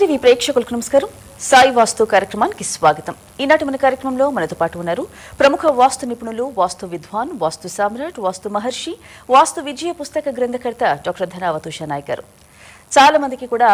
TV ప్రేక్షకులకు నమస్కారం. సాయి వాస్తు కార్యక్రమానికి స్వాగతం. ఈనాటి మన కార్యక్రమంలో మనతో పాటు ఉన్నారు ప్రముఖ వాస్తు నిపుణులు వాస్తు విద్వాన్ వాస్తు సామ్రాట్ వాస్తు మహర్షి వాస్తు విజయ పుస్తక గ్రంథకర్త డాక్టర్ ధనావతుష ఉషా నాయక్ గారు. చాలా మందికి కూడా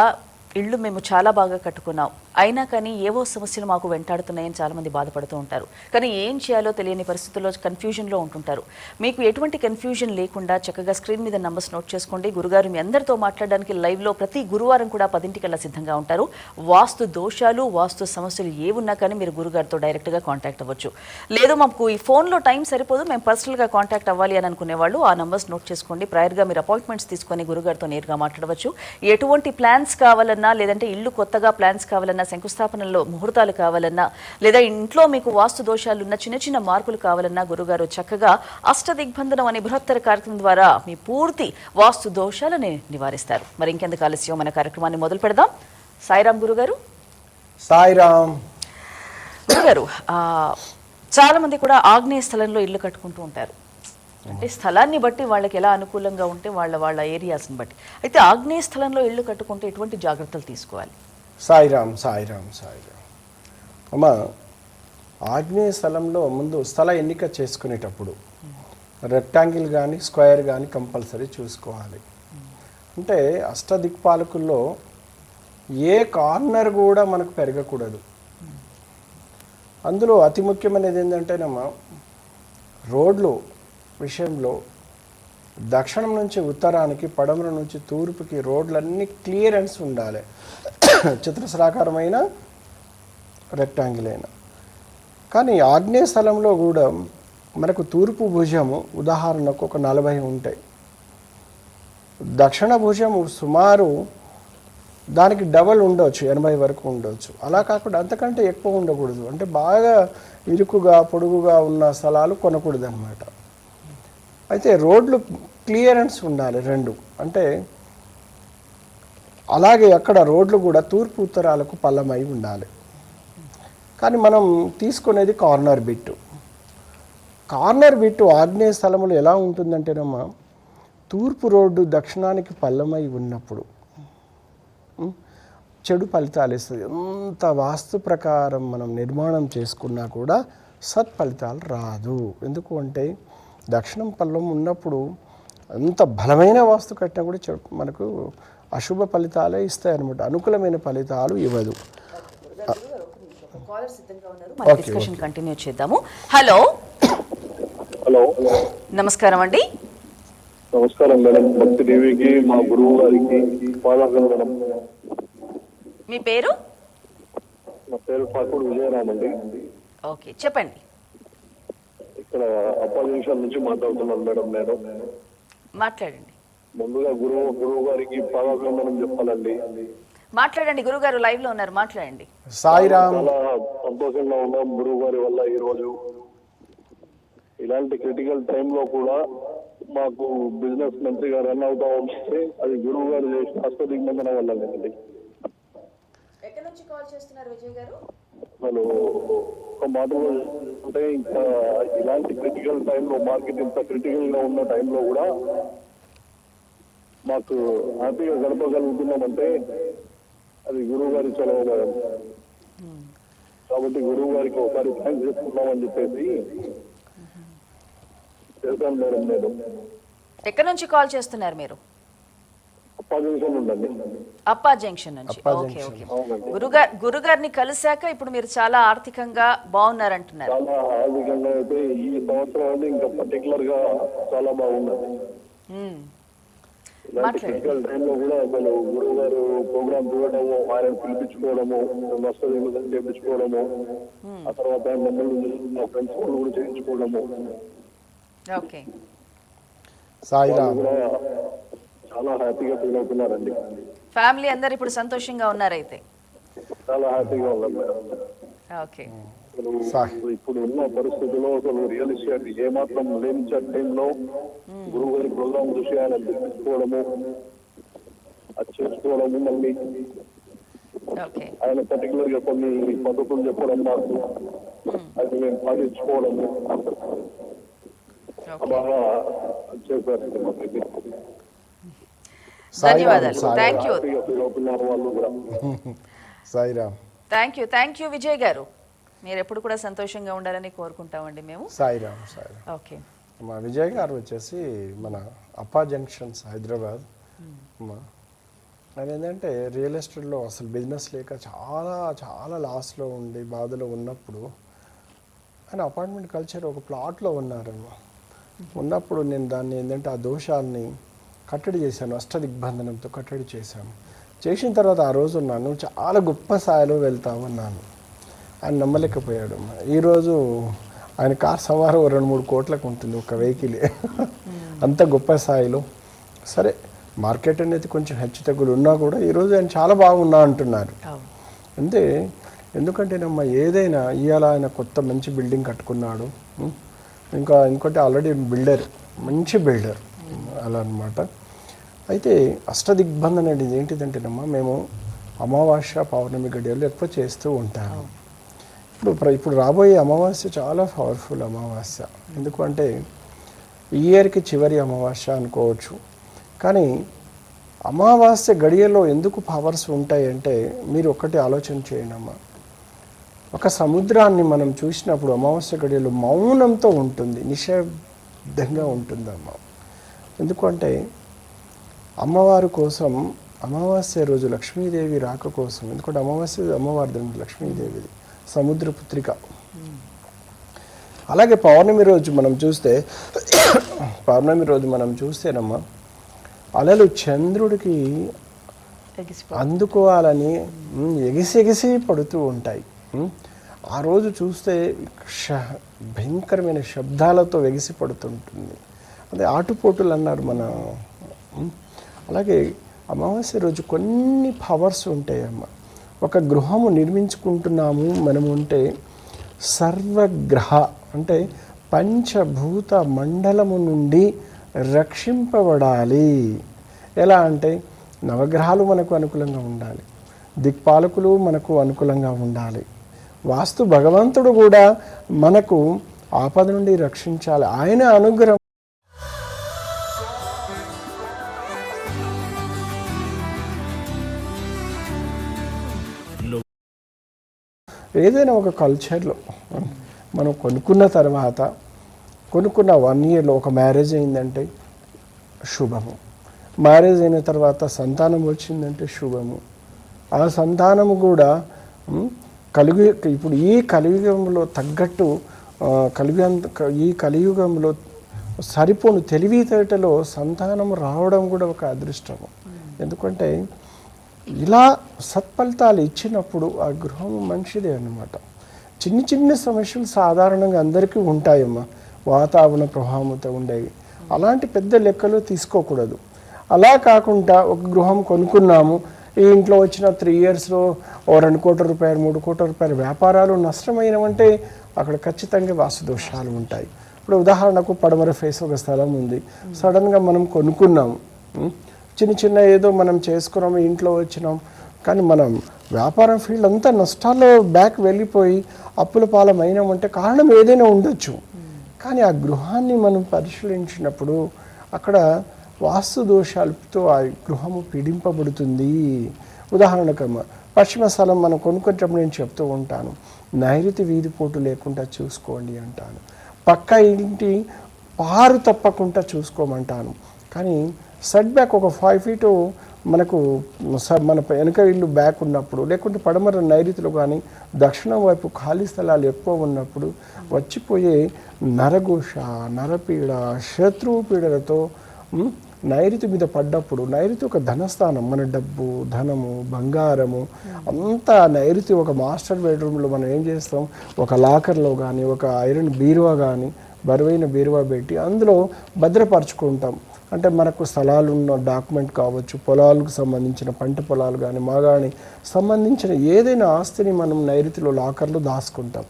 ఇళ్ళు మేము చాలా బాగా కట్టుకున్నాం. అయినా కానీ ఏవో సమస్యలు మాకు వెంటాడుతున్నాయని చాలామంది బాధపడుతూ ఉంటారు. కానీ ఏం చేయాలో తెలియని పరిస్థితుల్లో కన్ఫ్యూజన్లో ఉంటుంటారు. మీకు ఎటువంటి కన్ఫ్యూజన్ లేకుండా చక్కగా స్క్రీన్ మీద నంబర్స్ నోట్ చేసుకోండి. గురుగారు మీ అందరితో మాట్లాడడానికి లైవ్లో ప్రతి గురువారం కూడా పదింటికల్లా సిద్ధంగా ఉంటారు. వాస్తు దోషాలు వాస్తు సమస్యలు ఏ ఉన్నా కానీ మీరు గురుగారితో డైరెక్ట్గా కాంటాక్ట్ అవ్వచ్చు. లేదు మాకు ఈ ఫోన్లో టైం సరిపోదు. మేము పర్సనల్గా కాంటాక్ట్ అవ్వాలి అని అనుకునేవాళ్ళు ఆ నంబర్స్ నోట్ చేసుకోండి. ప్రయర్గా మీరు అపాయింట్మెంట్స్ తీసుకొని గురుగారితో నేరుగా మాట్లాడవచ్చు. ఎటువంటి ప్లాన్స్ కావాలన్న లేదంటే ఇల్లు కొత్తగా ప్లాన్స్ కావాలన్నా శంకుస్థాపనలో ముహూర్తాలు కావాలన్నా లేదా ఇంట్లో మీకు వాస్తు దోషాలు ఉన్న చిన్న చిన్న మార్పులు కావాలన్నా గురుగారు చక్కగా అష్టదిగ్బంధనం అనే బృహత్తర కార్యక్రమం ద్వారా మీ పూర్తి వాస్తు దోషాలని నివారిస్తారు. మరి ఇంకెందుకు ఆలస్యం? మన కార్యక్రమాన్ని మొదలు పెడదాం. సాయిరాం గురుగారు. సాయిరామ్ గురుగారు చాలా మంది కూడా ఆగ్నేయ స్థలంలో ఇల్లు కట్టుకుంటూ ఉంటారు. అంటే స్థలాన్ని బట్టి వాళ్ళకి ఎలా అనుకూలంగా ఉంటే వాళ్ళ వాళ్ళ ఏరియాస్ని బట్టి. అయితే ఆగ్నేయ స్థలంలో ఇల్లు కట్టుకుంటే ఎటువంటి జాగ్రత్తలు తీసుకోవాలి? సాయిరామ్ సాయిరామ్ సాయిరామ్. అమ్మ ఆగ్నేయ స్థలంలో ముందు స్థల ఎన్నిక చేసుకునేటప్పుడు రెక్టాంగిల్ కానీ స్క్వేర్ కానీ కంపల్సరీ చూసుకోవాలి. అంటే అష్టదిక్పాలకుల్లో ఏ కార్నర్ కూడా మనకు పెరగకూడదు. అందులో అతి ముఖ్యమైనది ఏంటంటేనమ్మా రోడ్లు విషయంలో దక్షిణం నుంచి ఉత్తరానికి పడమర నుంచి తూర్పుకి రోడ్లన్నీ క్లియరెన్స్ ఉండాలి. చతురస్రాకారమైన రెక్టాంగిల్ అయినా కానీ ఆగ్నేయ స్థలంలో కూడా మనకు తూర్పు భుజము ఉదాహరణకు ఒక నలభై ఉంటాయి. దక్షిణ భుజము సుమారు దానికి డబల్ ఉండవచ్చు ఎనభై వరకు ఉండవచ్చు అలా కాకుండా అంతకంటే ఎక్కువ ఉండకూడదు. అంటే బాగా ఇరుకుగా పొడుగుగా ఉన్న స్థలాలు కొనకూడదు అనమాట అయితే రోడ్లు క్లియరెన్స్ ఉండాలి రెండు. అంటే అలాగే అక్కడ రోడ్లు కూడా తూర్పు ఉత్తరాలకు పల్లమై ఉండాలి. కానీ మనం తీసుకునేది కార్నర్ బిట్టు. కార్నర్ బిట్టు ఆగ్నేయ స్థలములు ఎలా ఉంటుందంటేనమ్మా తూర్పు రోడ్డు దక్షిణానికి పల్లమై ఉన్నప్పుడు చెడు ఫలితాలు ఇస్తుంది. ఎంత వాస్తు ప్రకారం మనం నిర్మాణం చేసుకున్నా కూడా సత్ఫలితాలు రాదు. ఎందుకు అంటే దక్షిణం పల్లం ఉన్నప్పుడు అంత బలమైన వాస్తు కట్టినా కూడా మనకు అశుభ ఫలితాలే ఇస్తాయి అనమాట అనుకూలమైన ఫలితాలు ఇవ్వదు. డిస్కషన్ కంటిన్యూ చేద్దాము. హలో హలో నమస్కారం అండి. నమస్కారం మేడం. భక్తి దేవికి మా గురువు గారికి పాదాభివందనం మీ పేరు? నా పేరు ఠాకూర్ విజయరామ్ అండి. ఓకే చెప్పండి. ఇక్కడ అపోజిషన్ నుంచి మాట్లాడుతున్నాను మేడం నేను. మాట్లాడండి. ముందుగా గురువు గురువు గారికి పాదాభివందనం చెప్పాలండి. మాట్లాడండి గురుగారు లైవ్లో ఉన్నారు మాట్లాడండి. సాయిరామ్. చాలా సంతోషంగా ఉన్నాం గురువు గారి వల్ల ఈ రోజు ఇలాంటి క్రిటికల్ టైంలో కూడా మాకు బిజినెస్ మంత్రిగా రన్ అవుతా ఉంటే అది గురువు గారు చేసిన ఎక్కడి నుంచి కాల్ చేస్తున్నారు విజయ్ గారు? అసలు ఒక మాట అంటే ఇంకా ఇలాంటి క్రిటికల్ టైంలో మార్కెట్ ఇంత క్రిటికల్గా ఉన్న టైంలో కూడా మాకు హ్యాపీగా గడపగలుగుతున్నామంటే అది గురువు గారి చొరవ మేడం కాబట్టి గురువు గారికి ఒకసారి థ్యాంక్స్ చెప్పుకున్నామని చెప్పేసి చేశాను మేడం నేను. ఎక్కడి నుంచి కాల్ చేస్తున్నారు మీరు? అప్పా జంక్షన్ నుంచి. అప్పా ఓకే జంక్షన్. ఓకే. గురుగారు గురుగారిని కలిశాక ఇప్పుడు మీరు చాలా ఆర్థికంగా బాగున్నారంటున్నారు. చాలా ఆర్థికంగా అయితే ఈ సంవత్సరం అయితే ఇంకా పర్టికులర్గా చాలా బాగున్నది మ్మ్. ఇలాంటి మాట్లాడండి. క్రిటికల్ టైంలో కూడా అసలు గురువు గారు ప్రోగ్రామ్ చూడటము ఆయన పిలిపించుకోవడము నష్టం చేయించుకోవడము ఆ తర్వాత మమ్మల్ని మా ఫ్రెండ్స్ వాళ్ళు కూడా చేయించుకోవడము. ఓకే. సాయిరామ్. చాలా హ్యాపీగా ఫీల్ అవుతున్నారండి. ఫ్యామిలీ అందరు ఇప్పుడు సంతోషంగా ఉన్నారైతే. చాలా హ్యాపీగా ఉన్నారు మేడం. ఓకే. ఇప్పుడు ఉన్న పరిస్థితుల్లో అసలు రియల్ ఎస్టేట్ ఏ మాత్రం లేని టైంలో గురువు గారి ప్రోగ్రామ్ చూసి ఆయన అది చేసుకోవడము మళ్ళీ ఓకే. ఆయన పర్టికులర్గా కొన్ని పద్ధతులు చెప్పడం మాకు అది మేము పాటించుకోవడము. బాగా చేశారు. ధన్యవాదాలు. Thank you Sairam. Thank you thank you Vijay garu. మీరు ఎప్పుడు కూడా సంతోషంగా ఉండాలని కోరుకుంటామండి మేము. సాయిరామ్ సాయిరామ్. ఓకే మా విజయ్ గారు వచ్చేసి మన అప్పా జంక్షన్స్ హైదరాబాద్. మా ఆయన ఏంటంటే రియల్ ఎస్టేట్లో అసలు బిజినెస్ లేక చాలా చాలా లాస్లో ఉండి బాధలో ఉన్నప్పుడు ఆయన అపార్ట్మెంట్ కల్చర్ ఒక ప్లాట్లో ఉన్నారన్న ఉన్నప్పుడు నేను దాన్ని ఏంటంటే ఆ దోషాలని కట్టడి చేశాను అష్టదిగ్బంధనంతో కట్టడి చేశాను చేసిన తర్వాత ఆ రోజు ఉన్నాను చాలా గొప్ప స్థాయిలో వెళ్తామన్నాను ఆయన నమ్మలేకపోయాడు. ఈరోజు ఆయన కార్ సమారు ఓ రెండు మూడు కోట్లకు ఉంటుంది ఒక వెహికల్. అంత గొప్ప స్థాయిలో. సరే మార్కెట్ అనేది కొంచెం హెచ్చు తగ్గులు ఉన్నా కూడా ఈరోజు ఆయన చాలా బాగున్నా అంటున్నారు. అవును. అంతే ఎందుకంటేనమ్మ ఏదైనా ఇవాళ ఆయన కొత్త మంచి బిల్డింగ్ కట్టుకున్నాడు? ఇంకా ఇంకోటి ఆల్రెడీ బిల్డర్ మంచి బిల్డర్. అలా అన్నమాట. అయితే అష్టదిగ్బంధన అనేది ఏంటిదంటేనమ్మా మేము అమావాస్య పౌర్ణమి గడియలు ఎక్కువ చేస్తూ ఉంటాము. ఇప్పుడు ఇప్పుడు రాబోయే అమావాస్య చాలా పవర్ఫుల్ అమావాస్య. ఎందుకంటే ఈ ఇయర్కి చివరి అమావాస్య అనుకోవచ్చు. కానీ అమావాస్య గడియలో ఎందుకు పవర్స్ ఉంటాయి అంటే మీరు ఒక్కటి ఆలోచన చేయండి అమ్మా ఒక సముద్రాన్ని మనం చూసినప్పుడు అమావాస్య గడియలో మౌనంతో ఉంటుంది నిశ్శబ్దంగా ఉంటుందమ్మ. ఎందుకంటే అమ్మవారి కోసం అమావాస్య రోజు లక్ష్మీదేవి రాక కోసం ఎందుకంటే అమావాస్య అమ్మవారి దండి లక్ష్మీదేవిది సముద్రపుత్రిక అలాగే పౌర్ణమి రోజు మనం చూస్తే పౌర్ణమి రోజు మనం చూస్తేనమ్మా అలలు చంద్రుడికి అందుకోవాలని ఉమ్, ఎగిసెగిసి పడుతూ ఉంటాయి. ఆ రోజు చూస్తే ష భయంకరమైన శబ్దాలతో ఎగిసి పడుతుంటుంది. అదే ఆటుపోటులు అన్నారు మన అలాగే అమావాస్య రోజు కొన్ని పవర్స్ ఉంటాయి అమ్మ ఒక గృహము నిర్మించుకుంటున్నాము మనము ఉంటే సర్వగ్రహ అంటే పంచభూత మండలము నుండి రక్షింపబడాలి. ఎలా అంటే నవగ్రహాలు మనకు అనుకూలంగా ఉండాలి దిక్పాలకులు మనకు అనుకూలంగా ఉండాలి వాస్తు భగవంతుడు కూడా మనకు ఆపద నుండి రక్షించాలి. ఆయన అనుగ్రహం ఏదైనా ఒక కల్చర్లో మనం కొనుక్కున్న తర్వాత కొనుక్కున్న వన్ ఇయర్లో ఒక మ్యారేజ్ అయిందంటే శుభము. మ్యారేజ్ అయిన తర్వాత సంతానం వచ్చిందంటే శుభము. ఆ సంతానము కూడా కలిగి ఇప్పుడు ఈ కలియుగంలో తగ్గట్టు కలిగి ఈ కలియుగంలో సరిపోను తెలివితేటలో సంతానం రావడం కూడా ఒక అదృష్టము. ఎందుకంటే ఇలా సత్ఫలితాలు ఇచ్చినప్పుడు ఆ గృహం మంచిదే అన్నమాట. చిన్న చిన్న సమస్యలు సాధారణంగా అందరికీ ఉంటాయమ్మా. వాతావరణ ప్రభావంతో ఉండేవి. అలాంటి పెద్ద లెక్కలు తీసుకోకూడదు. అలా కాకుండా ఒక గృహం కొనుక్కున్నాము. ఈ ఇంట్లో వచ్చిన త్రీ ఇయర్స్లో ఓ రెండు కోట్ల రూపాయలు మూడు కోట్ల రూపాయల వ్యాపారాలు నష్టమైనవంటే అక్కడ ఖచ్చితంగా వాసుదోషాలు ఉంటాయి. ఇప్పుడు ఉదాహరణకు పడమర ఫేస్ ఒక స్థలం ఉంది. సడన్గా మనం కొనుక్కున్నాము. చిన్న చిన్న ఏదో మనం చేసుకున్నాము ఇంట్లో వచ్చినాం. కానీ మనం వ్యాపారం ఫీల్డ్ అంతా నష్టాల్లో బ్యాక్ వెళ్ళిపోయి అప్పుల పాలమైనామంటే కారణం ఏదైనా ఉండొచ్చు. కానీ ఆ గృహాన్ని మనం పరిశీలించినప్పుడు అక్కడ వాస్తు దోషాలతో ఆ గృహము పీడింపబడుతుంది. ఉదాహరణకు పశ్చిమ స్థలం మనం కొనుక్కునేటప్పుడు నేను చెప్తూ ఉంటాను నైరుతి వీధిపోటు లేకుండా చూసుకోండి అంటాను. పక్క ఇంటి పారు తప్పకుండా చూసుకోమంటాను. కానీ సెట్ బ్యాక్ ఒక ఫైవ్ ఫీటు మనకు స- మన వెనక ఇల్లు బ్యాక్ ఉన్నప్పుడు లేకుంటే పడమర నైరుతిలో కానీ దక్షిణం వైపు ఖాళీ స్థలాలు ఎక్కువ ఉన్నప్పుడు వచ్చిపోయే నరఘోష నరపీడ శత్రువు పీడలతో నైరుతి మీద పడ్డప్పుడు నైరుతి ఒక ధనస్థానం మన డబ్బు ధనము బంగారము అంతా నైరుతి ఒక మాస్టర్ బెడ్రూమ్లో మనం ఏం చేస్తాం? ఒక లాకర్లో కానీ ఒక ఐరన్ బీరువా కానీ బరువైన బీరువా పెట్టి అందులో భద్రపరచుకుంటాం. అంటే మనకు స్థలాలు ఉన్న డాక్యుమెంట్ కావచ్చు పొలాలకు సంబంధించిన పంట పొలాలు కానీ మా కానీ సంబంధించిన ఏదైనా ఆస్తిని మనం నైరుతిలో లాకర్లో దాచుకుంటాం.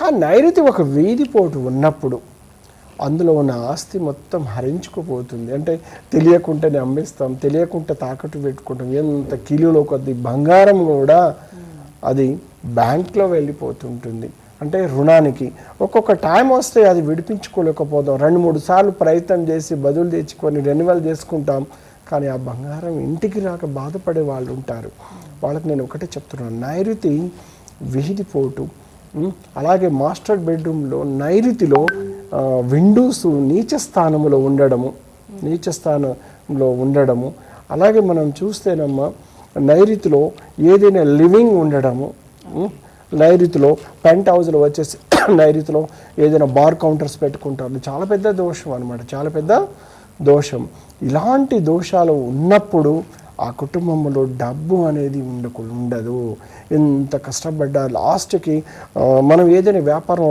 కానీ నైరుతి ఒక వీధిపోటు ఉన్నప్పుడు అందులో ఉన్న ఆస్తి మొత్తం హరించుకుపోతుంది. అంటే తెలియకుండానే అమ్మేస్తాం తెలియకుండా తాకట్టు పెట్టుకుంటాం. ఎంత కిలోలో కొద్ది బంగారం కూడా అది బ్యాంక్లో వెళ్ళిపోతుంటుంది. అంటే రుణానికి. ఒక్కొక్క టైం వస్తే అది విడిపించుకోలేకపోతాం. రెండు మూడు సార్లు ప్రయత్నం చేసి బదులు తెచ్చుకొని రెన్యువల్ చేసుకుంటాం. కానీ ఆ బంగారం ఇంటికి రాక బాధపడే వాళ్ళు ఉంటారు. వాళ్ళకి నేను ఒకటే చెప్తున్నాను. నైరుతి విహిదిపోటు అలాగే మాస్టర్ బెడ్రూమ్లో నైరుతిలో విండోస్ నీచ స్థానంలో ఉండడము. నీచ స్థానంలో ఉండడము. అలాగే మనం చూస్తేనమ్మా నైరుతిలో ఏదైనా లివింగ్ ఉండడము. నైరుతిలో పెంట్ హౌస్లో వచ్చేసి నైరుతిలో ఏదైనా బార్ కౌంటర్స్ పెట్టుకుంటారు. చాలా పెద్ద దోషం అనమాట చాలా పెద్ద దోషం. ఇలాంటి దోషాలు ఉన్నప్పుడు ఆ కుటుంబంలో డబ్బు అనేది ఉండకు ఉండదు ఎంత కష్టపడ్డా లాస్ట్కి మనం ఏదైనా వ్యాపారం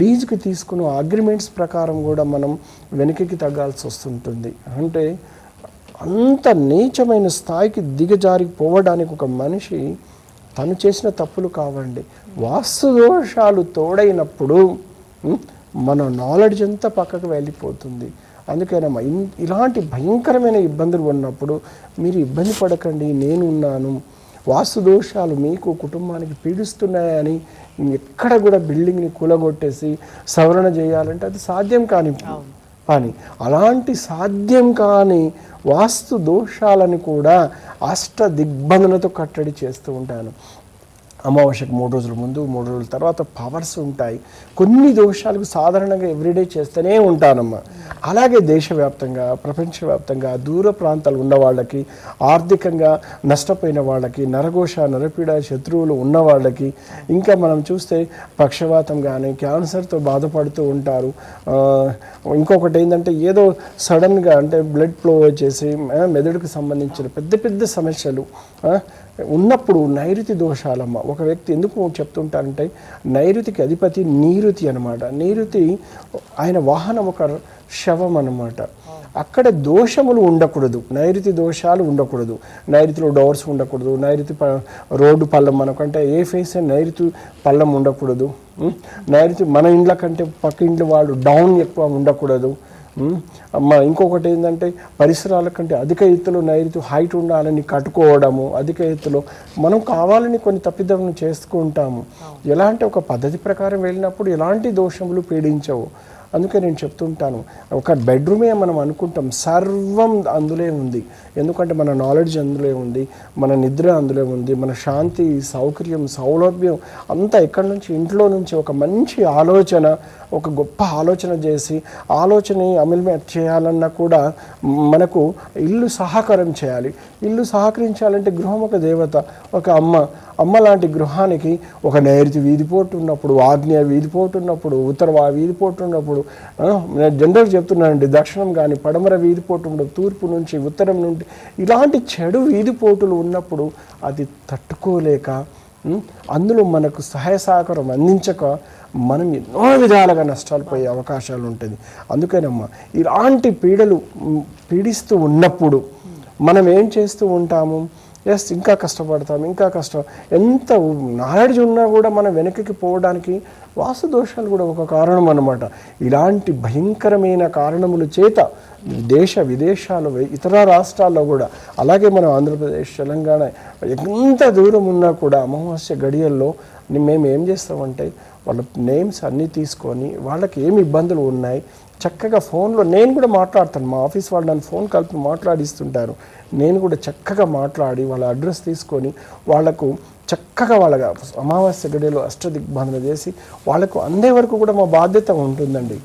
లీజుకి తీసుకున్న అగ్రిమెంట్స్ ప్రకారం కూడా మనం వెనక్కి తగ్గాల్సి వస్తుంటుంది. అంటే అంత నీచమైన స్థాయికి దిగజారిపోవడానికి ఒక మనిషి తను చేసిన తప్పులు కావండి. వాస్తు దోషాలు తోడైనప్పుడు మన నాలెడ్జ్ అంతా పక్కకు వెళ్ళిపోతుంది. అందుకేనమ్మా ఇలాంటి భయంకరమైన ఇబ్బందులు ఉన్నప్పుడు మీరు ఇబ్బంది పడకండి నేను ఉన్నాను. వాస్తు దోషాలు మీకు కుటుంబానికి పీడిస్తున్నాయని ఎక్కడ కూడా బిల్డింగ్ని కూలగొట్టేసి సవరణ చేయాలంటే అది సాధ్యం కాని అని. అలాంటి సాధ్యం కాని వాస్తు దోషాలను కూడా అష్ట దిగ్బంధనతో కట్టడి చేస్తూ ఉంటాను. అమావాస్యకు మూడు రోజుల ముందు మూడు రోజుల తర్వాత పవర్స్ ఉంటాయి. కొన్ని దోషాలకు సాధారణంగా ఎవ్రీడే చేస్తూనే ఉంటానమ్మా. అలాగే దేశవ్యాప్తంగా ప్రపంచవ్యాప్తంగా దూర ప్రాంతాలు ఉన్న వాళ్ళకి ఆర్థికంగా నష్టపోయిన వాళ్ళకి నరఘోష నరపీడ శత్రువులు ఉన్న వాళ్ళకి ఇంకా మనం చూస్తే పక్షవాతం కానీ క్యాన్సర్తో బాధపడుతూ ఉంటారు. ఇంకొకటి ఏంటంటే ఏదో సడన్గా అంటే బ్లడ్ ఫ్లో వచ్చేసి మెదడుకు సంబంధించిన పెద్ద పెద్ద సమస్యలు ఉన్నప్పుడు నైరుతి దోషాలమ్మ. ఒక వ్యక్తి ఎందుకు చెప్తుంటారంటే నైరుతికి అధిపతి నీరుతి అనమాట నీరుతి ఆయన వాహనం ఒక శవం అనమాట అక్కడ దోషములు ఉండకూడదు. నైరుతి దోషాలు ఉండకూడదు. నైరుతిలో డోర్స్ ఉండకూడదు. నైరుతి ప రోడ్డు పళ్ళం మనకంటే ఏ ఫేస్ నైరుతి పళ్ళం ఉండకూడదు. నైరుతి మన ఇండ్ల కంటే పక్క ఇండ్ల వాళ్ళు డౌన్ ఎక్కువ ఉండకూడదు. ఇంకొకటి ఏంటంటే పరిసరాల కంటే అధిక ఎత్తులో నైరుతి హైట్ ఉండాలని కట్టుకోవడము అధిక ఎత్తులో మనం కావాలని కొన్ని తప్పిదములు చేసుకుంటాము ఎలా అంటే ఒక పద్ధతి ప్రకారం వెళ్ళినప్పుడు ఎలాంటి దోషములు పీడించవు. అందుకే నేను చెప్తుంటాను. ఒక బెడ్రూమే మనం అనుకుంటాం సర్వం అందులో ఉంది. ఎందుకంటే మన నాలెడ్జ్ అందులో ఉంది మన నిద్ర అందులో ఉంది మన శాంతి సౌకర్యం సౌలభ్యం అంతా ఎక్కడి నుంచి? ఇంట్లో నుంచి ఒక మంచి ఆలోచన ఒక గొప్ప ఆలోచన చేసి ఆలోచన అమలుమేట్ చేయాలన్నా కూడా మనకు ఇల్లు సహకారం చేయాలి. ఇల్లు సహకరించాలంటే గృహం ఒక దేవత ఒక అమ్మ అమ్మ లాంటి గృహానికి ఒక నైరుతి వీధిపోటు ఉన్నప్పుడు ఆగ్నేయ వీధిపోటు ఉన్నప్పుడు ఉత్తర వీధిపోటు ఉన్నప్పుడు నేను జనరల్ చెప్తున్నానండి దక్షిణం కానీ పడమర వీధిపోటు ఉండదు తూర్పు నుంచి ఉత్తరం నుండి ఇలాంటి చెడు వీధిపోటులు ఉన్నప్పుడు అది తట్టుకోలేక అందులో మనకు సహాయ సహకారం అందించక మనం ఎన్నో విధాలుగా నష్టాలు పోయే అవకాశాలు ఉంటుంది. అందుకేనమ్మా ఇలాంటి పీడలు పీడిస్తూ ఉన్నప్పుడు మనం ఏం చేస్తూ ఉంటాము? ఎస్ ఇంకా కష్టపడతాం ఇంకా కష్టం. ఎంత నాలెడ్జ్ ఉన్నా కూడా మనం వెనక్కి పోవడానికి వాసు దోషాలు కూడా ఒక కారణం అన్నమాట. ఇలాంటి భయంకరమైన కారణముల చేత దేశ విదేశాలు ఇతర రాష్ట్రాల్లో కూడా అలాగే మనం ఆంధ్రప్రదేశ్ తెలంగాణ ఎంత దూరం ఉన్నా కూడా అమావాస్య గడియల్లో మేము ఏం చేస్తామంటే వాళ్ళ నేమ్స్ అన్నీ తీసుకొని వాళ్ళకి ఏమి ఇబ్బందులు ఉన్నాయి చక్కగా ఫోన్లో నేను కూడా మాట్లాడతాను. మా ఆఫీస్ వాళ్ళు నన్ను ఫోన్ కలిపి మాట్లాడిస్తుంటారు. నేను కూడా చక్కగా మాట్లాడి వాళ్ళ అడ్రస్ తీసుకొని వాళ్ళకు చక్కగా వాళ్ళ అమావాస్య గడియలో అష్టదిగ్బంధన చేసి వాళ్ళకు అందే వరకు కూడా మా బాధ్యత ఉంటుందండి.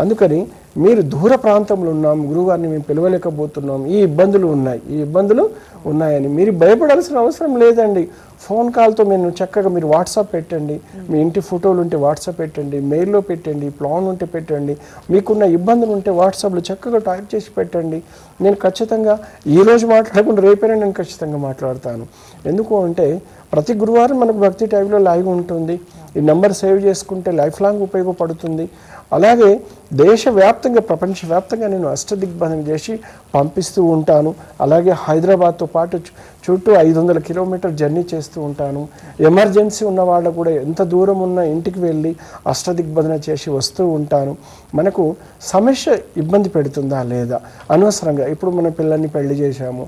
అందుకని మీరు దూర ప్రాంతంలో ఉన్నాం గురుగారిని మేము పిలవలేకపోతున్నాం ఈ ఇబ్బందులు ఉన్నాయి. ఈ ఇబ్బందులు ఉన్నాయని మీరు భయపడాల్సిన అవసరం లేదండి. ఫోన్ కాల్తో నేను చక్కగా మీరు వాట్సాప్ పెట్టండి మీ ఇంటి ఫోటోలు ఉంటే వాట్సాప్ పెట్టండి మెయిల్లో పెట్టండి ప్లాన్ ఉంటే పెట్టండి మీకున్న ఇబ్బందులు ఉంటే వాట్సాప్లో చక్కగా టైప్ చేసి పెట్టండి. నేను ఖచ్చితంగా ఈ రోజు మాట్లాడకుండా రేపైనా నేను ఖచ్చితంగా మాట్లాడతాను. ఎందుకు అంటే ప్రతి గురువారం మనకు భక్తి టైంలో లైవ్ ఉంటుంది. ఈ నెంబర్ సేవ్ చేసుకుంటే లైఫ్ లాంగ్ ఉపయోగపడుతుంది. అలాగే దేశవ్యాప్తంగా ప్రపంచవ్యాప్తంగా నేను అష్టదిగ్బంధం చేసి పంపిస్తూ ఉంటాను. అలాగే హైదరాబాద్తో పాటు చుట్టూ ఐదు వందల కిలోమీటర్ జర్నీ చేస్తూ ఉంటాను. ఎమర్జెన్సీ ఉన్న వాళ్ళు కూడా ఎంత దూరం ఉన్న ఇంటికి వెళ్ళి అష్టదిగ్బంధన చేసి వస్తూ ఉంటాను. మనకు సమస్య ఇబ్బంది పెడుతుందా లేదా? అనవసరంగా ఇప్పుడు మన పిల్లల్ని పెళ్ళి చేశాము.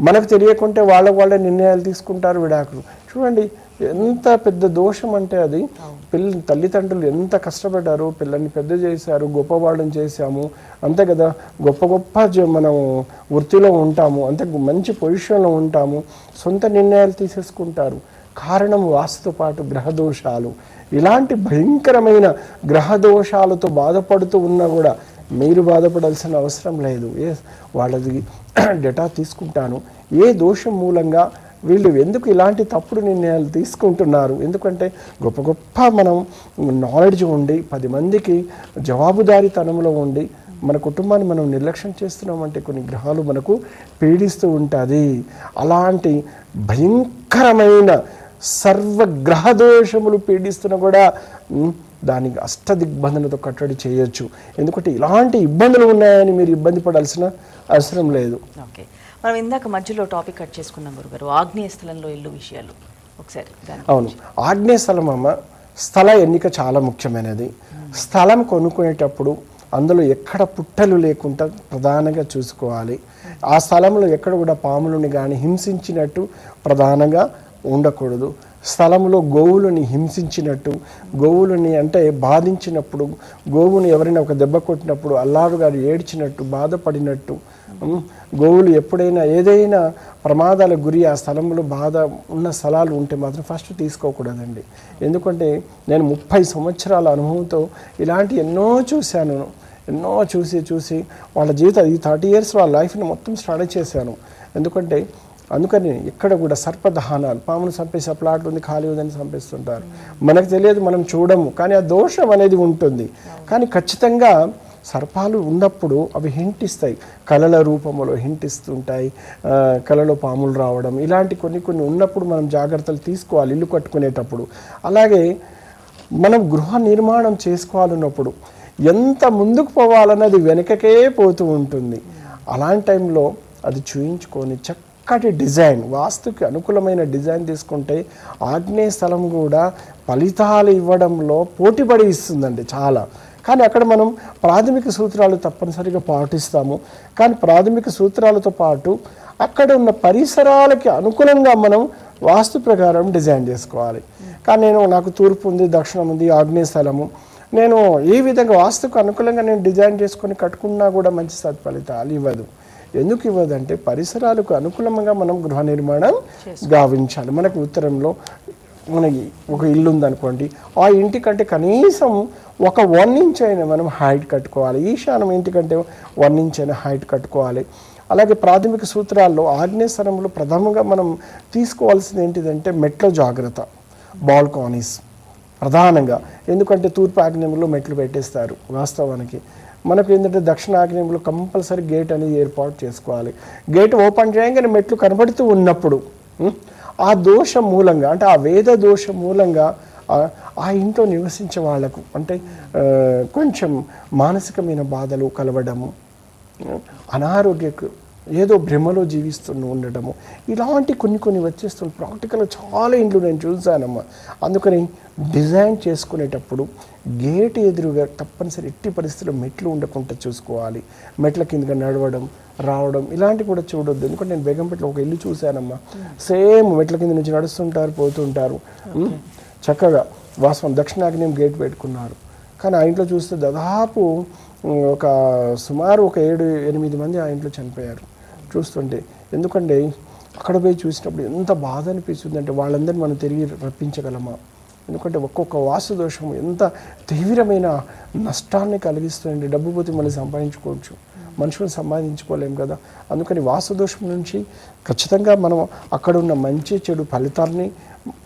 మనకు తెలియకుంటే వాళ్ళ వాళ్ళే నిర్ణయాలు తీసుకుంటారు విడాకులు. చూడండి ఎంత పెద్ద దోషం అంటే అది పిల్ల తల్లిదండ్రులు ఎంత కష్టపడ్డారు పిల్లల్ని పెద్ద చేశారు గొప్పవాళ్ళని చేశాము. అంతే కదా గొప్ప గొప్ప మనం వృత్తిలో ఉంటాము అంతే మంచి పొజిషన్లో ఉంటాము సొంత నిర్ణయాలు తీసేసుకుంటారు. కారణం వాస్తుతో పాటు గ్రహ దోషాలు ఇలాంటి భయంకరమైన గ్రహ దోషాలతో బాధపడుతూ ఉన్నా కూడా మీరు బాధపడాల్సిన అవసరం లేదు. ఏ వాళ్ళది డేటా తీసుకుంటాను. ఏ దోషం మూలంగా వీళ్ళు ఎందుకు ఇలాంటి తప్పుడు నిర్ణయాలు తీసుకుంటున్నారు? ఎందుకంటే గొప్ప గొప్ప మనం నాలెడ్జ్ ఉండి పది మందికి జవాబుదారీతనంలో ఉండి మన కుటుంబాన్ని మనం నిర్లక్ష్యం చేస్తున్నామంటే కొన్ని గ్రహాలు మనకు పీడిస్తూ ఉంటుంది. అలాంటి భయంకరమైన సర్వగ్రహ దోషములు పీడిస్తున్నా కూడా దానికి అష్టదిగ్బంధనతో కట్టడి చేయొచ్చు. ఎందుకంటే ఇలాంటి ఇబ్బందులు ఉన్నాయని మీరు ఇబ్బంది పడాల్సిన అవసరం లేదు. ఓకే. మనం ఇందాక మధ్యలో టాపిక్ కట్ చేసుకున్నాం గురుగారు ఆగ్నేయ స్థలంలో ఇల్లు విషయాలు. ఒకసారి అవును. ఆగ్నేయ స్థలం అమ్మ స్థల ఎన్నిక చాలా ముఖ్యమైనది. స్థలం కొనుక్కునేటప్పుడు అందులో ఎక్కడ పుట్టలు లేకుండా ప్రధానంగా చూసుకోవాలి. ఆ స్థలంలో ఎక్కడ కూడా పాములను కానీ హింసించినట్టు ప్రధానంగా ఉండకూడదు. స్థలంలో గోవులని హింసించినట్టు గోవులని అంటే బాధించినప్పుడు గోవుని ఎవరైనా ఒక దెబ్బ కొట్టినప్పుడు అల్లారుగా ఏడ్చినట్టు బాధపడినట్టు గోవులు ఎప్పుడైనా ఏదైనా ప్రమాదాల గురి ఆ స్థలంలో బాధ ఉన్న స్థలాలు ఉంటే మాత్రం ఫస్ట్ తీసుకోకూడదండి. ఎందుకంటే నేను ముప్పై సంవత్సరాల అనుభవంతో ఇలాంటి ఎన్నో చూశాను. ఎన్నో చూసి చూసి వాళ్ళ జీవితం ఈ థర్టీ ఇయర్స్ వాళ్ళ లైఫ్ని మొత్తం స్టడీ చేశాను. ఎందుకంటే అందుకని ఇక్కడ కూడా సర్పదహనాలు పామును చంపేసి ప్లాట్ ఉంది ఖాళీ ఉందని చంపేస్తుంటారు. మనకు తెలియదు మనం చూడము కానీ ఆ దోషం అనేది ఉంటుంది. కానీ ఖచ్చితంగా సర్పాలు ఉన్నప్పుడు అవి హింటిస్తాయి కళల రూపంలో హింటిస్తుంటాయి కలలో కళలో పాములు రావడం ఇలాంటి కొన్ని కొన్ని ఉన్నప్పుడు మనం జాగ్రత్తలు తీసుకోవాలి ఇల్లు కట్టుకునేటప్పుడు. అలాగే మనం గృహ నిర్మాణం చేసుకోవాలన్నప్పుడు ఎంత ముందుకు పోవాలన్నది వెనకకే పోతూ ఉంటుంది. అలాంటి టైంలో అది చూయించుకొని చక్కటి డిజైన్ వాస్తుకి అనుకూలమైన డిజైన్ తీసుకుంటే ఆగ్నేయ స్థలం కూడా ఫలితాలు ఇవ్వడంలో పోటీపడి ఇస్తుందండి చాలా. కానీ అక్కడ మనం ప్రాథమిక సూత్రాలు తప్పనిసరిగా పాటిస్తాము. కానీ ప్రాథమిక సూత్రాలతో పాటు అక్కడ ఉన్న పరిసరాలకి అనుకూలంగా మనం వాస్తు ప్రకారం డిజైన్ చేసుకోవాలి. కానీ నేను నాకు తూర్పు ఉంది దక్షిణం ఉంది ఆగ్నేయ స్థలము. నేను ఏ విధంగా వాస్తుకు అనుకూలంగా నేను డిజైన్ చేసుకొని కట్టుకున్నా కూడా మంచి సత్ఫలితాలు ఇవ్వదు. ఎందుకు ఇవ్వదంటే పరిసరాలకు అనుకూలంగా మనం గృహ నిర్మాణం గావించాలి. మనకు ఉత్తరంలో మనకి ఒక ఇల్లు ఉందనుకోండి ఆ ఇంటికంటే కనీసం ఒక వన్ ఇంచ్ అయినా మనం హైట్ కట్టుకోవాలి. ఈశాన్యం ఇంటికంటే వన్ ఇంచ్ అయినా హైట్ కట్టుకోవాలి. అలాగే ప్రాథమిక సూత్రాల్లో ఆగ్నేయ స్థలంలో ప్రథమంగా మనం తీసుకోవాల్సింది ఏంటిదంటే మెట్ల జాగ్రత్త బాల్కానీస్ ప్రధానంగా. ఎందుకంటే తూర్పు ఆగ్నేయంలో మెట్లు పెట్టేస్తారు వాస్తవానికి. మనకు ఏంటంటే దక్షిణ ఆగ్నేయంలో కంపల్సరీ గేట్ అనేది ఏర్పాటు చేసుకోవాలి. గేట్ ఓపెన్ చేయగానే మెట్లు కనబడుతూ ఉన్నప్పుడు ఆ దోషం మూలంగా అంటే ఆ వేద దోషం మూలంగా ఆ- ఇంట్లో నివసించే వాళ్ళకు అంటే కొంచెం మానసికమైన బాధలు కలవడము అనారోగ్యకు ఏదో భ్రమలో జీవిస్తూ ఉండటము ఇలాంటి కొన్ని కొన్ని వచ్చేస్తుంది ప్రాక్టికల్గా చాలా ఇండ్లు నేను చూశానమ్మా అందుకని డిజైన్ చేసుకునేటప్పుడు గేట్ ఎదురుగా తప్పనిసరి ఎట్టి పరిస్థితుల్లో మెట్లు ఉండకుండా చూసుకోవాలి. మెట్ల కిందగా నడవడం రావడం ఇలాంటివి కూడా చూడొద్దు. ఎందుకంటే నేను బేగంపేటలో ఒక ఇల్లు చూశానమ్మా సేమ్ మెట్ల కింద నుంచి నడుస్తుంటారు పోతుంటారు. చక్కగా వాస్తవం. దక్షిణాగ్నేయం గేట్ పెట్టుకున్నారు. కానీ ఆ ఇంట్లో చూస్తే దాదాపు ఒక సుమారు ఒక ఏడు ఎనిమిది మంది ఆ ఇంట్లో చనిపోయారు. చూస్తుంటే ఎందుకంటే అక్కడ పోయి చూసినప్పుడు ఎంత బాధ అనిపిస్తుంది అంటే వాళ్ళందరినీ మనం తిరిగి రప్పించగలమా? ఎందుకంటే ఒక్కొక్క వాస్తు దోషం ఎంత తీవ్రమైన నష్టాన్ని కలిగిస్తుంది డబ్బు పోతే మళ్ళీ సంపాదించుకోవచ్చు. మనుషులను సంపాదించుకోలేం కదా. అందుకని వాస్తు దోషం నుంచి ఖచ్చితంగా మనం అక్కడ ఉన్న మంచి చెడు ఫలితాల్ని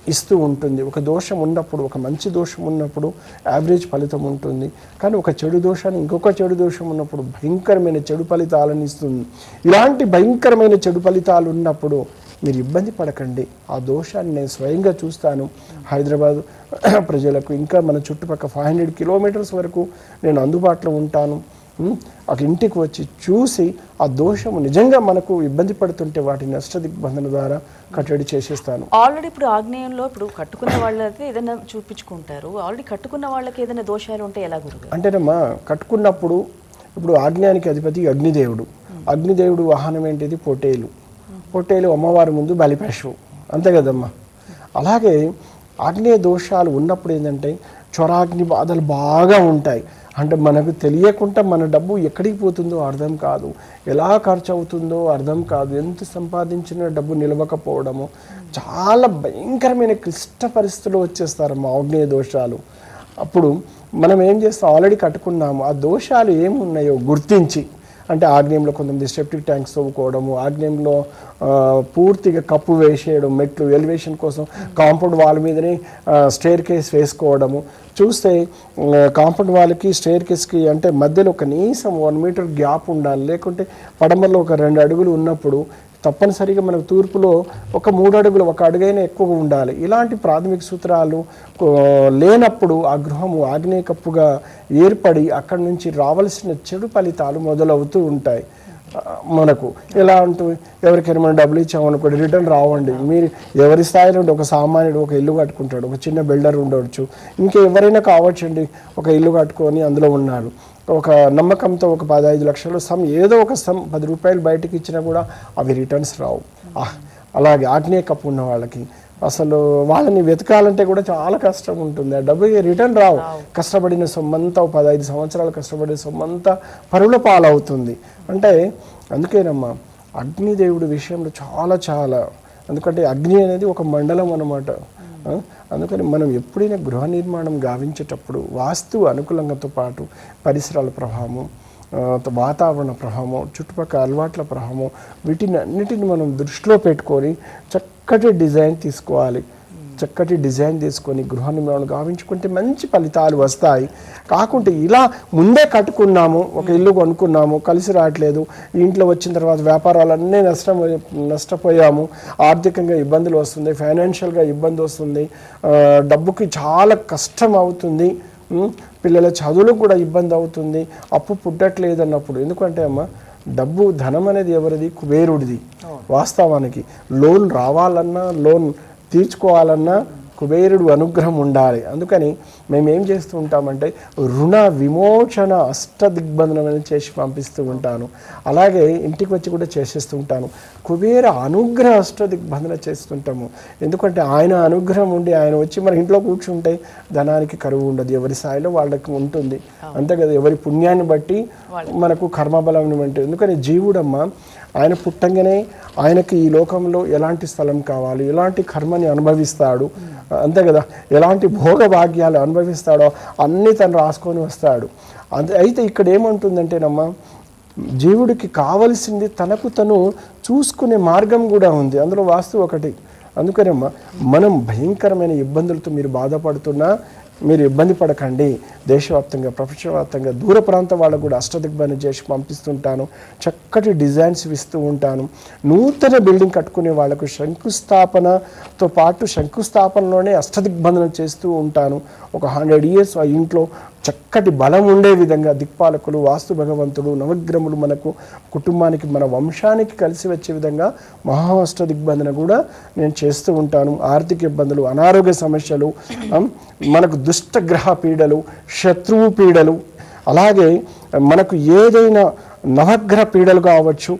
ఇస్తూ ఉంటుంది. ఒక దోషం ఉన్నప్పుడు ఒక మంచి దోషం ఉన్నప్పుడు యావరేజ్ ఫలితం ఉంటుంది. కానీ ఒక చెడు దోషాన్ని ఇంకొక చెడు దోషం ఉన్నప్పుడు భయంకరమైన చెడు ఫలితాలను ఇస్తుంది. ఇలాంటి భయంకరమైన చెడు ఫలితాలు ఉన్నప్పుడు మీరు ఇబ్బంది పడకండి. ఆ దోషాన్ని నేను స్వయంగా చూస్తాను. హైదరాబాద్ ప్రజలకు ఇంకా మన చుట్టుపక్కల ఫైవ్ హండ్రెడ్ కిలోమీటర్స్ వరకు నేను అందుబాటులో ఉంటాను. ఒక ఇంటికి వచ్చి చూసి ఆ దోషము నిజంగా మనకు ఇబ్బంది పడుతుంటే వాటి నష్ట దిగ్బంధన ద్వారా కట్టడి చేసేస్తాను. ఆల్రెడీ ఇప్పుడు ఆగ్నేయంలో ఇప్పుడు కట్టుకున్న వాళ్ళకి ఏదైనా చూపించుకుంటారు. ఆల్రెడీ కట్టుకున్న వాళ్ళకి ఏదైనా దోషాలు ఉంటే ఎలా గురుగారు? అంటేనమ్మా కట్టుకున్నప్పుడు ఇప్పుడు ఆజ్ఞానికి అధిపతి అగ్నిదేవుడు. అగ్నిదేవుడు వాహనం ఏంటిది? పొట్టేలు. పొట్టేలు అమ్మవారి ముందు బలిపశువు. అంతే కదమ్మా. అలాగే ఆగ్నేయ దోషాలు ఉన్నప్పుడు ఏంటంటే చొరాగ్ని బాధలు బాగా ఉంటాయి. అంటే మనకు తెలియకుండా మన డబ్బు ఎక్కడికి పోతుందో అర్థం కాదు. ఎలా ఖర్చు అవుతుందో అర్థం కాదు. ఎంత సంపాదించిన డబ్బు నిలవకపోవడము. చాలా భయంకరమైన క్లిష్ట పరిస్థితులు వచ్చేస్తారు మా ఆగ్నేయ దోషాలు. అప్పుడు మనం ఏం చేస్తాం? ఆల్రెడీ కట్టుకున్నాము. ఆ దోషాలు ఏమున్నాయో గుర్తించి అంటే ఆగ్నేయంలో కొంతమంది సెప్టిక్ ట్యాంక్స్ తవ్వుకోవడము ఆగ్నేయంలో పూర్తిగా కప్పు వేసేయడం మెట్లు ఎలివేషన్ కోసం కాంపౌండ్ వాల్ మీదనే స్టేర్ కేస్ వేసుకోవడము. చూస్తే కాంపౌండ్ వాళ్ళకి స్టేర్ కేస్కి అంటే మధ్యలో కనీసం వన్ మీటర్ గ్యాప్ ఉండాలి. లేకుంటే పడమల్లో ఒక రెండు అడుగులు ఉన్నప్పుడు తప్పనిసరిగా మనకు తూర్పులో ఒక మూడు అడుగులు ఒక అడుగైనా ఎక్కువగా ఉండాలి. ఇలాంటి ప్రాథమిక సూత్రాలు లేనప్పుడు ఆ గృహము ఆగ్నేయ కప్పుగా ఏర్పడి అక్కడి నుంచి రావాల్సిన చెడు ఫలితాలు మొదలవుతూ ఉంటాయి. మనకు ఎలా అంటూ ఎవరికైనా మనం డబ్బులు ఇచ్చామనుకోండి రిటర్న్ రావండి. మీరు ఎవరి స్థాయిలో నుండి ఒక సామాన్యుడు ఒక ఇల్లు కట్టుకుంటాడు ఒక చిన్న బిల్డర్ ఉండవచ్చు ఇంకా ఎవరైనా కావచ్చండి ఒక ఇల్లు కట్టుకొని అందులో ఉన్నాడు ఒక నమ్మకంతో ఒక పదహైదు లక్షలు సమ్ ఏదో ఒక సమ్ పది రూపాయలు బయటకి ఇచ్చినా కూడా అవి రిటర్న్స్ రావు. అలాగే ఆగ్నేయ కప్పు ఉన్న వాళ్ళకి. అసలు వాళ్ళని వెతకాలంటే కూడా చాలా కష్టం ఉంటుంది. ఆ డబ్బు రిటర్న్ రావు. కష్టపడిన సొమ్మంతా పదహైదు సంవత్సరాలు కష్టపడిన సొమ్మంతా పరుల పాలవుతుంది. అంటే అందుకేనమ్మా అగ్నిదేవుడి విషయంలో చాలా చాలా ఎందుకంటే అగ్ని అనేది ఒక మండలం అన్నమాట. ఆ, అందుకని మనం ఎప్పుడైనా గృహ నిర్మాణం గావించేటప్పుడు వాస్తు అనుకూలంగాతో పాటు పరిసరాల ప్రభావము వాతావరణ ప్రభావము చుట్టుపక్కల అలవాట్ల ప్రభావము వీటిని అన్నిటిని మనం దృష్టిలో పెట్టుకొని చక్కటి డిజైన్ తీసుకోవాలి. చక్కటి డిజైన్ తీసుకొని గృహ నిర్మాణం గావించుకుంటే మంచి ఫలితాలు వస్తాయి. కాకుంటే ఇలా ముందే కట్టుకున్నాము ఒక ఇల్లు కొనుక్కున్నాము కలిసి రావట్లేదు. ఇంట్లో వచ్చిన తర్వాత వ్యాపారాలన్నీ నష్టం నష్టపోయాము. ఆర్థికంగా ఇబ్బందులు వస్తుంది ఫైనాన్షియల్గా ఇబ్బంది వస్తుంది. డబ్బుకి చాలా కష్టం అవుతుంది. పిల్లల చదువులకు కూడా ఇబ్బంది అవుతుంది. అప్పు పుట్టట్లేదు అన్నప్పుడు. ఎందుకంటే అమ్మ డబ్బు ధనం అనేది ఎవరిది? కుబేరుడిది. వాస్తవానికి లోన్ రావాలన్నా లోన్ తీర్చుకోవాలన్నా కుబేరుడు అనుగ్రహం ఉండాలి. అందుకని మేము ఏం చేస్తూ ఉంటామంటే రుణ విమోచన అష్ట దిగ్బంధనం అనేది చేసి పంపిస్తూ ఉంటాను. అలాగే ఇంటికి వచ్చి కూడా చేసేస్తూ ఉంటాను. కుబేర అనుగ్రహ అష్ట దిగ్బంధన చేస్తుంటాము. ఎందుకంటే ఆయన అనుగ్రహం ఉండి ఆయన వచ్చి మన ఇంట్లో కూర్చుంటే ధనానికి కరువు ఉండదు. ఎవరి స్థాయిలో వాళ్ళకి ఉంటుంది. అంతే కదా ఎవరి పుణ్యాన్ని బట్టి మనకు కర్మబలం ఉంటుంది. ఎందుకని జీవుడమ్మ ఆయన పుట్టంగానే ఆయనకి ఈ లోకంలో ఎలాంటి స్థలం కావాలి ఎలాంటి కర్మని అనుభవిస్తాడు అంతే కదా? ఎలాంటి భోగభాగ్యాలు అనుభవిస్తాడో అన్నీ తను రాసుకొని వస్తాడు. అంతే అయితే ఇక్కడ ఏమంటుందంటేనమ్మా జీవుడికి కావలసింది తనకు తను చూసుకునే మార్గం కూడా ఉంది. అందులో వాస్తు ఒకటి. అందుకనమ్మా మనం భయంకరమైన ఇబ్బందులతో మీరు బాధపడుతున్నా మీరు ఇబ్బంది పడకండి. దేశవ్యాప్తంగా ప్రపంచవ్యాప్తంగా దూర ప్రాంతం వాళ్ళకు కూడా అష్టదిగ్బంధం చేసి పంపిస్తుంటాను. చక్కటి డిజైన్స్ ఇస్తూ ఉంటాను. నూతన బిల్డింగ్ కట్టుకునే వాళ్ళకు శంకుస్థాపనతో పాటు శంకుస్థాపనలోనే అష్టదిగ్బంధనం చేస్తూ ఉంటాను. ఒక హండ్రెడ్ ఇయర్స్ ఆ ఇంట్లో చక్కటి బలం ఉండే విధంగా దిక్పాలకులు వాస్తు భగవంతుడు నవగ్రములు మనకు కుటుంబానికి మన వంశానికి కలిసి వచ్చే విధంగా మహాష్ట దిగ్బంధన కూడా నేను చేస్తూ ఉంటాను. ఆర్థిక ఇబ్బందులు అనారోగ్య సమస్యలు మనకు దుష్టగ్రహ పీడలు శత్రువు పీడలు అలాగే మనకు ఏదైనా నవగ్రహ పీడలు కావచ్చు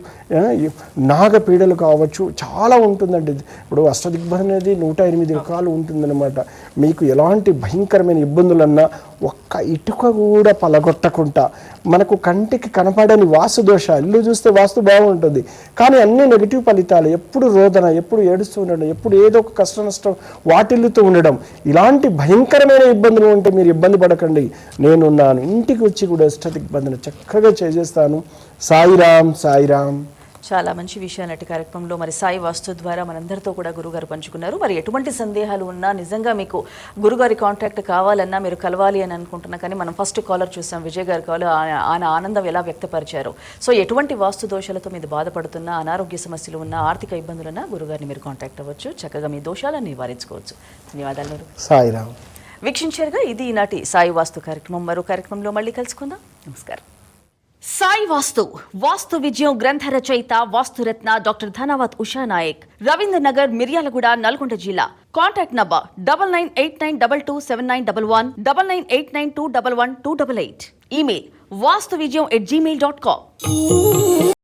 నాగపీడలు కావచ్చు చాలా ఉంటుందండి. ఇప్పుడు అష్టదిగ్భం అనేది నూట ఎనిమిది రకాలు ఉంటుందన్నమాట. మీకు ఎలాంటి భయంకరమైన ఇబ్బందులన్నా ఒక్క ఇటుక కూడా పలగొట్టకుండా మనకు కంటికి కనపడని వాస్తు దోష ఇల్లు చూస్తే వాస్తు బాగుంటుంది. కానీ అన్ని నెగిటివ్ ఫలితాలు ఎప్పుడు రోదన ఎప్పుడు ఏడుస్తూ ఉండడం ఎప్పుడు ఏదో ఒక కష్ట నష్టం వాటిల్లుతూ ఉండడం ఇలాంటి భయంకరమైన ఇబ్బందులు ఉంటే మీరు ఇబ్బంది పడకండి. నేనున్నాను ఇంటికి వచ్చి కూడా అష్టదిగ్బంధన చక్కగా చేసేస్తాను. సాయిరామ్ సాయిరామ్ చాలా మంచి విషయాలు నటి కార్యక్రమంలో మరి సాయి వాస్తు ద్వారా మనందరితో కూడా గురుగారు పంచుకున్నారు. మరి ఎటువంటి సందేహాలు ఉన్నా నిజంగా మీకు గురుగారి కాంటాక్ట్ కావాలన్నా మీరు కలవాలి అని అనుకుంటున్నా కానీ మనం ఫస్ట్ కాలర్ చూసాం. విజయ్ గారి కాల్ ఆయన ఆనందం ఎలా వ్యక్తపరిచారు. సో ఎటువంటి వాస్తు దోషాలతో మీరు బాధపడుతున్నా అనారోగ్య సమస్యలు ఉన్నా ఆర్థిక ఇబ్బందులున్నా గురుగారిని మీరు కాంటాక్ట్ అవ్వచ్చు. చక్కగా మీ దోషాలను నివారించుకోవచ్చు. ధన్యవాదాలు. సాయిరామ్. వీక్షించారుగా ఇది ఈనాటి సాయి వాస్తు కార్యక్రమం. మరో కార్యక్రమంలో మళ్ళీ కలుసుకుందాం. నమస్కారం. సాయి వాస్తు వాస్తు విజయం గ్రంథ రచయిత వాస్తురత్న డాక్టర్ ధనావత్ ఉషా నాయక్ రవీంద్ర నగర్ మిర్యాలగూడ నల్గొండ జిల్లా. Contact number double nine eight nine double two seven nine double one double nine eight nine two double one two double eight. Email Vastu Vijayam at Gmail dot com